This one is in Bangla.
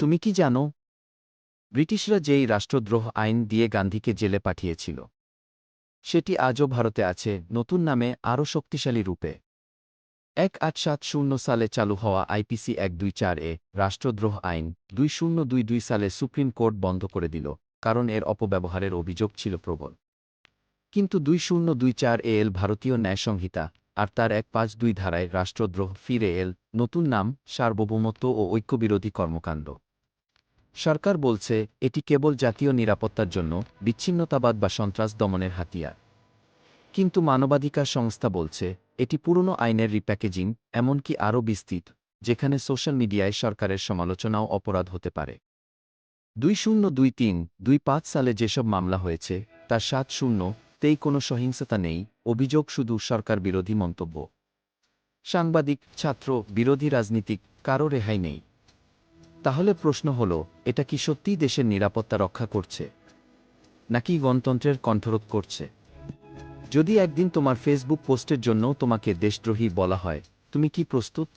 তুমি কি জানো? ব্রিটিশরা যেই রাষ্ট্রদ্রোহ আইন দিয়ে গান্ধীকে জেলে পাঠিয়েছিল, সেটি আজও ভারতে আছে, নতুন নামে আরও শক্তিশালী রূপে। এক আট সাত শূন্য সালে চালু হওয়া আইপিসি এক দুই চার এ রাষ্ট্রদ্রোহ আইন দুই শূন্য দুই দুই সালে সুপ্রিম কোর্ট বন্ধ করে দিল, কারণ এর অপব্যবহারের অভিযোগ ছিল প্রবল। কিন্তু দুই শূন্য দুই চার এ এল ভারতীয় ন্যায় সংহিতা আর তার এক পাঁচ দুই ধারায় রাষ্ট্রদ্রোহ ফিরে এল, নতুন নাম সার্বভৌমত্ব ও ঐক্যবিরোধী কর্মকাণ্ড। সরকার বলছে, এটি কেবল জাতীয় নিরাপত্তার জন্য বিচ্ছিন্নতাবাদ বা সন্ত্রাস দমনের হাতিয়ার। কিন্তু মানবাধিকার সংস্থা বলছে, এটি পুরনো আইনের রিপ্যাকেজিং এমনকি আরও বিস্তৃত, যেখানে সোশ্যাল মিডিয়ায় সরকারের সমালোচনাও অপরাধ হতে পারে। দুই শূন্য দুই তিন দুই পাঁচ সালে যেসব মামলা হয়েছে, তার সাত শূন্য, তেই কোনো সহিংসতা নেই, অভিযোগ শুধু সরকার বিরোধী মন্তব্য। সাংবাদিক, ছাত্র, বিরোধী রাজনীতিক, কারও রেহাই নেই। তাহলে প্রশ্ন হল, এটা কি সত্যিই দেশের নিরাপত্তা রক্ষা করছে? নাকি গণতন্ত্রের কণ্ঠরোধ করছে? যদি একদিন তোমার ফেসবুক পোস্টের জন্য তোমাকে দেশদ্রোহী বলা হয়, তুমি কি প্রস্তুত?